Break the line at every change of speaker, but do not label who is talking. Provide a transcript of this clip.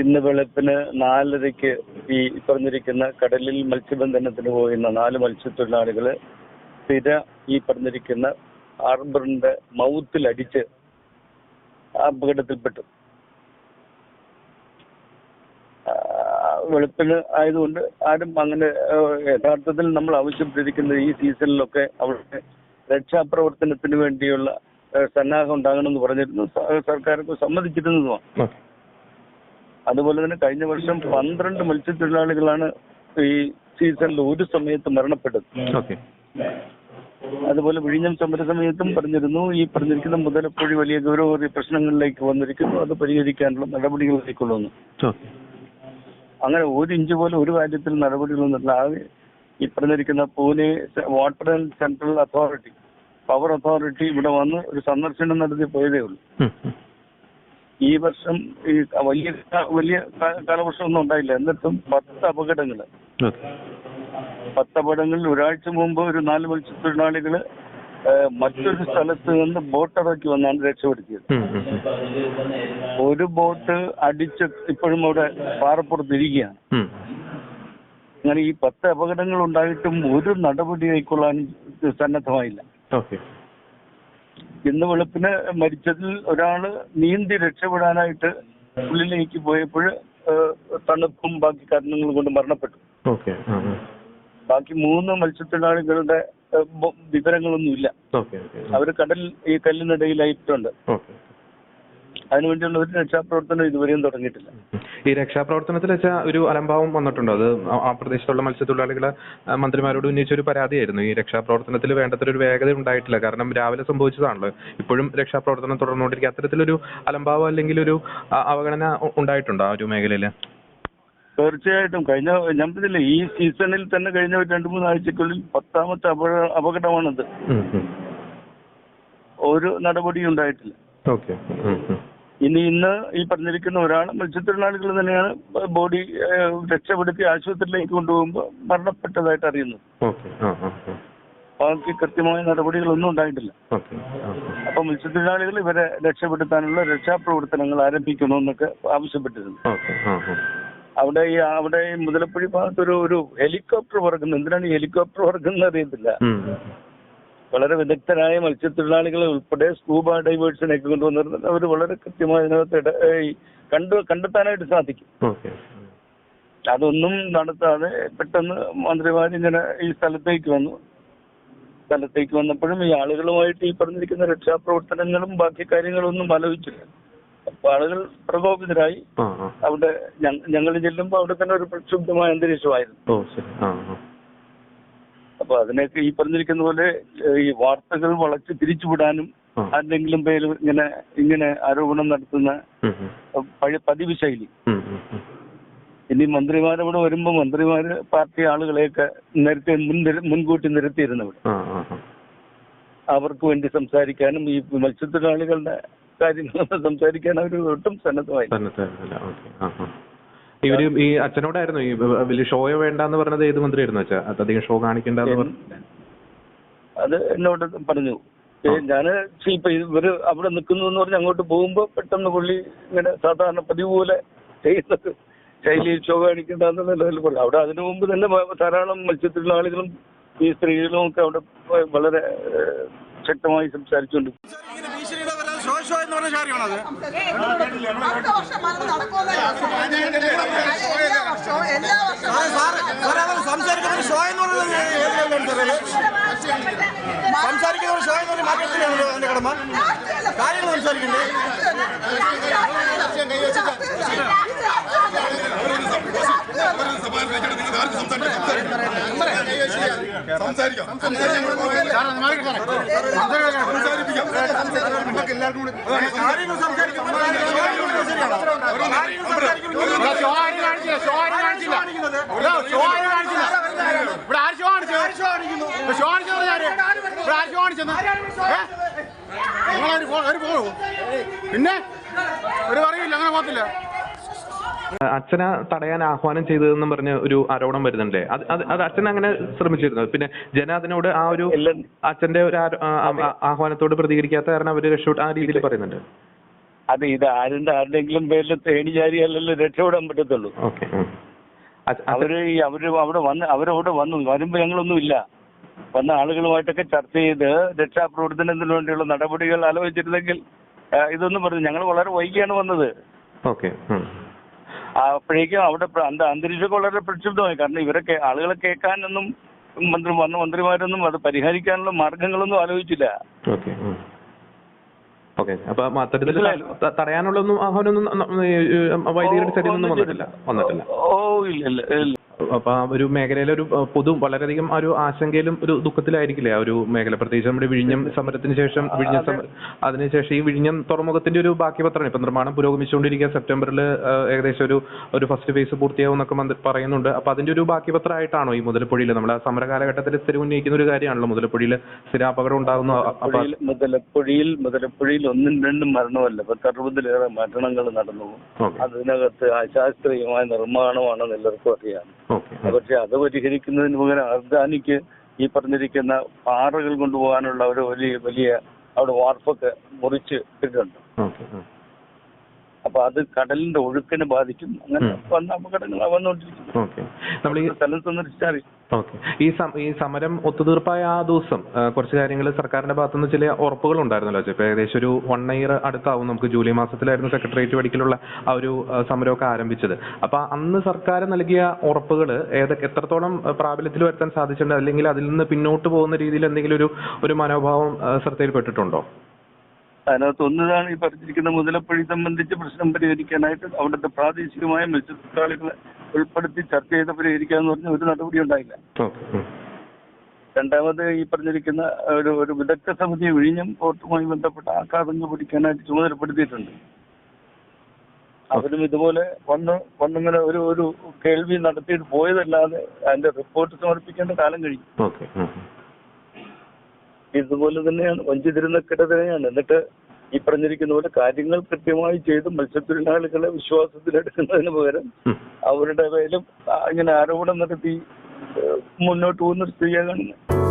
ഇന്ന് വെളുപ്പിന് നാലരയ്ക്ക് ഈ പറഞ്ഞിരിക്കുന്ന കടലിൽ മത്സ്യബന്ധനത്തിന് പോകുന്ന നാല് മത്സ്യത്തൊഴിലാളികൾ സ്ഥിര ഈ പറഞ്ഞിരിക്കുന്ന ഹാർബറിന്റെ മൗത്തിൽ അടിച്ച് അപകടത്തിൽപ്പെട്ടു വെളുപ്പിന് ആയതുകൊണ്ട് ആരും അങ്ങനെ യഥാർത്ഥത്തിൽ നമ്മൾ ആവശ്യപ്പെട്ടിരിക്കുന്നത് ഈ സീസണിലൊക്കെ അവിടെ രക്ഷാപ്രവർത്തനത്തിന് വേണ്ടിയുള്ള സന്നാഹം ഉണ്ടാകണമെന്ന് പറഞ്ഞിരുന്നു. സർക്കാരൊക്കെ സമ്മതിച്ചിരുന്നതുമാണ്. അതുപോലെ തന്നെ കഴിഞ്ഞ വർഷം പന്ത്രണ്ട് മത്സ്യത്തൊഴിലാളികളാണ് ഈ സീസണിൽ ഒരു സമയത്ത് മരണപ്പെട്ടത്. അതുപോലെ വിഴിഞ്ഞം സമര സമയത്തും പറഞ്ഞിരുന്നു. ഈ പറഞ്ഞിരിക്കുന്ന മുതലപ്പൊഴി വലിയ ഗൗരവമേറിയ പ്രശ്നങ്ങളിലേക്ക് വന്നിരിക്കുന്നു. അത് പരിഹരിക്കാനുള്ള നടപടികൾ
കൈക്കൊള്ളുന്നു.
അങ്ങനെ ഒരു ഇഞ്ച് പോലും ഒരു കാര്യത്തിൽ നടപടികളൊന്നുമില്ല. ആകെ ഈ പറഞ്ഞിരിക്കുന്ന Pune water and central authority power authority ഇവിടെ വന്ന് ഒരു സന്ദർശനം നടത്തി പോയതേ ഉള്ളൂ. ഈ വർഷം ഈ വലിയ വലിയ കാലവർഷമൊന്നും ഉണ്ടായില്ല. എന്നിട്ടും പത്ത് അപകടങ്ങൾ പത്ത് അപകടങ്ങളിൽ ഒരാഴ്ച മുമ്പ് ഒരു നാല് മത്സ്യത്തൊഴിലാളികൾ ഏഹ്, മറ്റൊരു സ്ഥലത്ത് നിന്ന് ബോട്ട് ഇറക്കി വന്നാണ് രക്ഷപ്പെടുത്തിയത്. ഒരു ബോട്ട് അടിച്ച് ഇപ്പോഴും അവിടെ പാറപ്പുറത്ത് ഇരിക്കുകയാണ്.
ഉം.
അങ്ങനെ ഈ പത്ത് അപകടങ്ങൾ ഉണ്ടായിട്ടും ഒരു നടപടി കൈക്കൊള്ളാൻ സന്നദ്ധമായില്ല. ഇന്ന് വെളുപ്പിന് മരിച്ചതിൽ ഒരാൾ നീന്തി രക്ഷപ്പെടാനായിട്ട് ഉള്ളിലേക്ക് പോയപ്പോൾ തണുപ്പും ബാക്കി കാരണങ്ങൾ കൊണ്ട് മരണപ്പെട്ടു. ബാക്കി മൂന്ന് മത്സ്യത്തൊഴിലാളികളുടെ വിവരങ്ങളൊന്നുമില്ല. അവർ കടൽ ഈ കല്ലിനിടയിലായിട്ടുണ്ട്. അതിനുവേണ്ടിയുള്ള ഒരു രക്ഷാപ്രവർത്തനം ഇതുവരെയും തുടങ്ങിയിട്ടില്ല.
ഈ രക്ഷാപ്രവർത്തനത്തിൽ വെച്ചാൽ ഒരു അലംഭാവം വന്നിട്ടുണ്ട്. അത് ആ- പ്രദേശത്തുള്ള മത്സ്യത്തൊഴിലാളികളെ മന്ത്രിമാരോട് ഉന്നയിച്ച ഒരു പരാതിയായിരുന്നു. ഈ രക്ഷാപ്രവർത്തനത്തിൽ വേണ്ടത്ര ഒരു വേഗത ഉണ്ടായിട്ടില്ല. കാരണം രാവിലെ സംഭവിച്ചതാണല്ലോ. ഇപ്പോഴും രക്ഷാപ്രവർത്തനം തുടർന്നുകൊണ്ടിരിക്കുക. അത്തരത്തിലൊരു അലംഭാവം അല്ലെങ്കിൽ ഒരു അവഗണന ഉണ്ടായിട്ടുണ്ടോ ആ ഒരു മേഖലയിൽ
തീർച്ചയായിട്ടും. കഴിഞ്ഞ ഞാൻ പറഞ്ഞില്ലേ ഈ സീസണിൽ തന്നെ കഴിഞ്ഞ രണ്ട് മൂന്ന് ആഴ്ചക്കുള്ളിൽ പത്താമത്തെ അപകട അപകടമാണിത്. ഒരു നടപടിയും ഉണ്ടായിട്ടില്ല.
ഓക്കെ.
ഇനി ഇന്ന് ഈ പറഞ്ഞിരിക്കുന്ന ഒരാൾ മത്സ്യത്തൊഴിലാളികൾ തന്നെയാണ് ബോഡി രക്ഷപ്പെടുത്തി ആശുപത്രിയിലേക്ക് കൊണ്ടുപോകുമ്പോൾ മരണപ്പെട്ടതായിട്ട് അറിയുന്നത്. ബാക്കി കൃത്യമായ നടപടികളൊന്നും ഉണ്ടായിട്ടില്ല. അപ്പൊ മത്സ്യത്തൊഴിലാളികൾ ഇവരെ രക്ഷപ്പെടുത്താനുള്ള രക്ഷാപ്രവർത്തനങ്ങൾ ആരംഭിക്കണമെന്നൊക്കെ ആവശ്യപ്പെട്ടിരുന്നു. അവിടെ ഈ അവിടെ മുതലപ്പുഴി ഭാഗത്ത് ഒരു ഒരു ഹെലികോപ്റ്റർ പറക്കുന്നത് എന്തിനാണ് ഈ ഹെലികോപ്റ്റർ പറക്കുന്നത് അറിയത്തില്ല. വളരെ വിദഗ്ധരായ മത്സ്യത്തൊഴിലാളികളെ ഉൾപ്പെടെ സ്കൂബ ഡൈവേഴ്സിനെയൊക്കെ കൊണ്ടുവന്നിരുന്നത് അവർ വളരെ കൃത്യമായി അതിനകത്ത് കണ്ടു കണ്ടെത്താനായിട്ട് സാധിക്കും. അതൊന്നും നടത്താതെ പെട്ടെന്ന് മന്ത്രിമാർ ഇങ്ങനെ ഈ സ്ഥലത്തേക്ക് വന്നു. സ്ഥലത്തേക്ക് വന്നപ്പോഴും ഈ ആളുകളുമായിട്ട് ഈ പറഞ്ഞിരിക്കുന്ന രക്ഷാപ്രവർത്തനങ്ങളും ബാക്കി കാര്യങ്ങളൊന്നും ആലോചിച്ചില്ല. അപ്പൊ ആളുകൾ പ്രകോപിതരായി. അവിടെ ഞങ്ങൾ ചെല്ലുമ്പോൾ അവിടെ തന്നെ ഒരു പ്രക്ഷുബ്ധമായ അന്തരീക്ഷമായിരുന്നു. അപ്പൊ അതിനൊക്കെ ഈ പറഞ്ഞിരിക്കുന്ന പോലെ ഈ വാർത്തകൾ വളച്ച് തിരിച്ചുവിടാനും. ആരുടെങ്കിലും പേര് ഇങ്ങനെ ഇങ്ങനെ ആരോപണം നടത്തുന്ന പഴയ പതിവ് ശൈലി. ഇനി മന്ത്രിമാരവിടെ വരുമ്പോൾ മന്ത്രിമാര് പാർട്ടി ആളുകളെയൊക്കെ നേരത്തെ മുൻ മുൻകൂട്ടി നിരത്തിയിരുന്നവിടെ അവർക്ക് വേണ്ടി സംസാരിക്കാനും ഈ മത്സ്യത്തൊഴിലാളികളുടെ കാര്യങ്ങൾ സംസാരിക്കാൻ അവർ ഒട്ടും സന്നദ്ധമായി
ഇവർ ഈ അച്ഛനോടായിരുന്നു ഈ വലിയ ഷോയോ വേണ്ടാന്ന് പറഞ്ഞത് ഏത് മന്ത്രിയായിരുന്നു അച്ഛാ? അത് അധികം ഷോ കാണിക്കണ്ടെന്ന് പറഞ്ഞു.
അത് എന്നോട് പറഞ്ഞു. ഞാൻ ഇപ്പൊ ഇവർ അവിടെ നിൽക്കുന്നു എന്ന് പറഞ്ഞ് അങ്ങോട്ട് പോകുമ്പോ പെട്ടെന്ന് പുള്ളി ഇങ്ങനെ സാധാരണ പതിവ് പോലെ ചെയ്യുന്നത്. ശൈലി ഷോ കാണിക്കണ്ടെന്ന് നിലവിൽ പറഞ്ഞു. അവിടെ അതിനു മുമ്പ് തന്നെ ധാരാളം മത്സ്യത്തൊഴിലാളികളും ഈ സ്ത്രീകളും ഒക്കെ അവിടെ വളരെ ശക്തമായി സംസാരിച്ചുകൊണ്ട്.
ഷോ ഷോ എന്ന് പറഞ്ഞ കാര്യമാണത് ഷോ എന്ന് പറയുന്നത് ഏത് ലെവലിലാണ് സാറേ സംസാരിക്കുന്ന ഒരു ഷോ എന്ന് പറഞ്ഞ മാറ്റത്തിലാണല്ലോ അതിന്റെ കടമ. കാര്യങ്ങൾ സംസാരിക്കണ്ടേ? കാര്യങ്ങൾ സംസാരിക്കുമ്പോൾ
ഷോ ആരും കാണിച്ചില്ല. ഷോ ആരും കാണിച്ചില്ല. ഷോ ആരും കാണിച്ചില്ല ഇവിടെ ആര് ഷോ കാണിച്ചു ഇവിടെ ഷോ കാണിച്ചത് ആര് ഇവിടെ ആര് ഷോ കാണിച്ചെന്ന് നിങ്ങളൊരു ഒരു പോകൂ പിന്നെ? ഒരു പറയില്ല അങ്ങനെ പോകത്തില്ല.
അച്ഛനെ തടയാൻ ആഹ്വാനം ചെയ്തതെന്നും പറഞ്ഞ ഒരു ആരോപണം വരുന്നുണ്ടല്ലേ അത് അത് അത് അച്ഛൻ അങ്ങനെ ശ്രമിച്ചിരുന്നു. പിന്നെ ജന അതിനോട് ആ ഒരു അച്ഛന്റെ ഒരു ആഹ്വാനത്തോട് പ്രതികരിക്കാത്ത കാരണം അവർ രക്ഷപ്പെട്ട ആ രീതിയിൽ പറയുന്നുണ്ട്.
അത് ഇത് ആരുടെ ആരുടെങ്കിലും പേരിൽ തേടി ജാരിയല്ലല്ലോ രക്ഷപ്പെടാൻ പറ്റത്തുള്ളൂ.
ഓക്കെ
അവർ അവർ അവിടെ വന്ന് അവരവിടെ വന്നു. വരുമ്പോ ഞങ്ങളൊന്നും ഇല്ല. വന്ന ആളുകളുമായിട്ടൊക്കെ ചർച്ച ചെയ്ത് രക്ഷാപ്രവർത്തനത്തിന് വേണ്ടിയുള്ള നടപടികൾ ആലോചിച്ചിരുന്നെങ്കിൽ ഇതൊന്നും പറഞ്ഞു. ഞങ്ങൾ വളരെ വൈകിയാണ് വന്നത്.
ഓക്കെ.
അപ്പോഴേക്കും അവിടെ അന്തരീക്ഷമൊക്കെ വളരെ പ്രക്ഷുബ്ധമായി. കാരണം ഇവരൊക്കെ ആളുകളെ കേൾക്കാനൊന്നും മന്ത്രി വന്ന മന്ത്രിമാരൊന്നും അത് പരിഹരിക്കാനുള്ള മാർഗങ്ങളൊന്നും ആലോചിച്ചില്ല.
ഓക്കെ. അപ്പൊ അത്തരത്തിൽ. തടയാനുള്ളൊന്നും ആഹ്വാനമൊന്നും വൈദികരുടെ സൈഡിൽ നിന്നും
ഒന്നും
വന്നിട്ടില്ല. വന്നിട്ടില്ല.
ഓ ഇല്ല ഇല്ല ഇല്ല.
അപ്പൊ ആ ഒരു മേഖലയിലെ ഒരു പൊതു വളരെയധികം ആ ഒരു ആശങ്കയിലും ഒരു ദുഃഖത്തിലായിരിക്കില്ലേ ആ ഒരു മേഖല? പ്രത്യേകിച്ച് നമ്മുടെ വിഴിഞ്ഞം സമരത്തിന് ശേഷം വിഴിഞ്ഞം സമരം അതിനുശേഷം ഈ വിഴിഞ്ഞം തുറമുഖത്തിന്റെ ഒരു ബാക്കി പത്രമാണ് ഇപ്പൊ നിർമ്മാണം പുരോഗമിച്ചുകൊണ്ടിരിക്കുക. സെപ്റ്റംബറിൽ ഏകദേശം ഒരു ഒരു ഫസ്റ്റ് ഫേസ് പൂർത്തിയാവും എന്നൊക്കെ പറയുന്നുണ്ട്. അപ്പൊ അതിന്റെ ഒരു ബാക്കി പത്രമായിട്ടാണോ ഈ മുതലപ്പൊഴിയിൽ നമ്മുടെ സമര കാലഘട്ടത്തിൽ സ്ഥിരം ഉന്നയിക്കുന്ന ഒരു കാര്യമാണല്ലോ മുതലപ്പൊഴിയിൽ സ്ഥിര അപകടം ഉണ്ടാകുന്നു അപ്പൊ
മുതലപ്പൊഴിയിൽ മുതലപ്പൊഴിയിൽ ഒന്നും രണ്ടും മരണമല്ല. പത്തറുപതിലേറെ മരണങ്ങൾ നടന്നു. അതിനകത്ത് അശാസ്ത്രീയമായ നിർമ്മാണമാണെന്ന് എല്ലാവർക്കും അറിയാം. പക്ഷെ അത് പരിഹരിക്കുന്നതിന് പകരം അർദാനിക്ക് ഈ പറഞ്ഞിരിക്കുന്ന പാറകൾ കൊണ്ടുപോകാനുള്ള ഒരു വലിയ വലിയ അവിടെ വാർപ്പൊക്കെ മുറിച്ച് ഇട്ടിട്ടുണ്ട്. അപ്പൊ അത് കടലിന്റെ ഒഴുക്കിനെ ബാധിക്കും. അങ്ങനെ. വന്ന അപകടങ്ങളാണ് വന്നുകൊണ്ടിരിക്കുന്നത്. സ്ഥലം സന്ദർശിച്ചാൽ
ഓക്കെ ഈ ഈ സമരം ഒത്തുതീർപ്പായ ആ ദിവസം കുറച്ച് കാര്യങ്ങൾ സർക്കാരിന്റെ ഭാഗത്തുനിന്ന് ചില ഉറപ്പുകൾ ഉണ്ടായിരുന്നല്ലോ ഇപ്പൊ ഏകദേശം ഒരു വൺ ഇയർ അടുത്താവും നമുക്ക് ജൂലൈ മാസത്തിലായിരുന്നു സെക്രട്ടേറിയറ്റ് പഠിക്കലുള്ള ആ ഒരു സമരം സമരമൊക്കെ ആരംഭിച്ചത്. അപ്പൊ അന്ന് സർക്കാർ നൽകിയ ഉറപ്പുകൾ ഏതൊക്കെ എത്രത്തോളം പ്രാബല്യത്തിൽ വരുത്താൻ സാധിച്ചിട്ടുണ്ട് അല്ലെങ്കിൽ അതിൽ നിന്ന് പിന്നോട്ട് പോകുന്ന രീതിയിൽ എന്തെങ്കിലും ഒരു ഒരു മനോഭാവം ശ്രദ്ധയിൽപ്പെട്ടിട്ടുണ്ടോ?
അതിനകത്ത് ഒന്നതാണ് ഈ പറഞ്ഞിരിക്കുന്ന മുതലപ്പൊഴി സംബന്ധിച്ച് പ്രശ്നം പരിഹരിക്കാനായിട്ട് അവിടുത്തെ പ്രാദേശികമായ മത്സ്യത്തൊഴിലാളികളെ ഉൾപ്പെടുത്തി ചർച്ച ചെയ്ത് പരിഹരിക്കാന്ന് പറഞ്ഞ ഒരു നടപടി ഉണ്ടായില്ല. രണ്ടാമത് ഈ പറഞ്ഞിരിക്കുന്ന ഒരു ഒരു വിദഗ്ധ സമിതി വിഴിഞ്ഞം പോർട്ടുമായി ബന്ധപ്പെട്ട ആഘാതങ്ങൾ പിടിക്കാനായിട്ട് ചുമതലപ്പെടുത്തിയിട്ടുണ്ട്. അവരും ഇതുപോലെ വന്ന് വന്നിങ്ങനെ ഒരു ഒരു കേൾവി നടത്തിയിട്ട് പോയതല്ലാതെ അതിന്റെ റിപ്പോർട്ട് സമർപ്പിക്കേണ്ട കാലം കഴിഞ്ഞു. ഇതുപോലെ തന്നെയാണ് വഞ്ചിതിരുന്നക്കിട തന്നെയാണ് എന്നിട്ട് ഈ പറഞ്ഞിരിക്കുന്ന പോലെ കാര്യങ്ങൾ കൃത്യമായി ചെയ്ത് മത്സ്യത്തൊഴിലാളികളെ വിശ്വാസത്തിലെടുക്കുന്നതിന് പകരം. അവരുടെ പേരിലും ഇങ്ങനെ ആരോപണം നടത്തി മുന്നോട്ട് പോകുന്ന ഒരു സ്ത്രീയാണ് കാണുന്നത്